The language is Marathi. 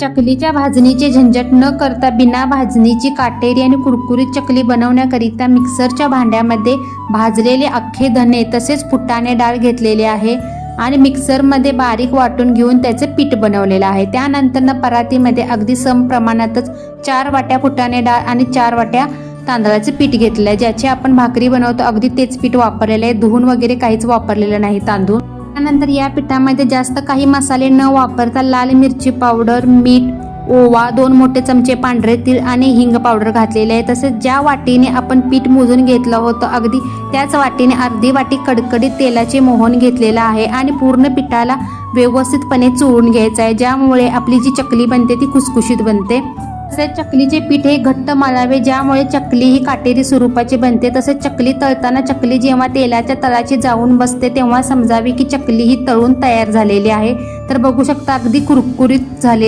चकलीच्या भाजणीचे झंझट न करता बिना भाजणीची काटेरी आणि कुरकुरीत चकली बनवण्याकरिता मिक्सरच्या भांड्यामध्ये भाजलेले अख्खे धने तसेच फुटाणे डाळ घेतलेले आहे आणि मिक्सरमध्ये बारीक वाटून घेऊन त्याचे पीठ बनवलेलं आहे. त्यानंतर परातीमध्ये अगदी सम प्रमाणातच चार वाट्या फुटाणे डाळ आणि चार वाट्या तांदळाचे पीठ घेतलं आहे. ज्याचे आपण भाकरी बनवतो अगदी तेच पीठ वापरलेलं आहे. धुवून वगैरे काहीच वापरलेलं नाही तांदूळ. त्यानंतर या पिठामध्ये जास्त काही मसाले न वापरता लाल मिरची पावडर मीठ ओवा दोन मोठे चमचे पांढरे तीळ आणि हिंग पावडर घातलेले आहे. तसेच ज्या वाटीने आपण पीठ मोजून घेतलं होतं अगदी त्याच वाटीने अर्धी वाटी कडकडीत तेलाचे मोहन घेतलेलं आहे आणि पूर्ण पिठाला व्यवस्थितपणे चोळून घ्यायचं आहे. ज्यामुळे आपली जी चकली बनते ती खुसखुशीत बनते. तसेच चकलीचे पीठ हे घट्ट मळावे ज्यामुळे चकली ही काटेरी स्वरूपाची बनते. तसेच चकली तळताना चकली जेव्हा तेलाच्या तळाची जाऊन बसते तेव्हा समजावी की चकली ही तळून तयार झालेली आहे. तर बघू शकता अगदी कुरकुरीत झाले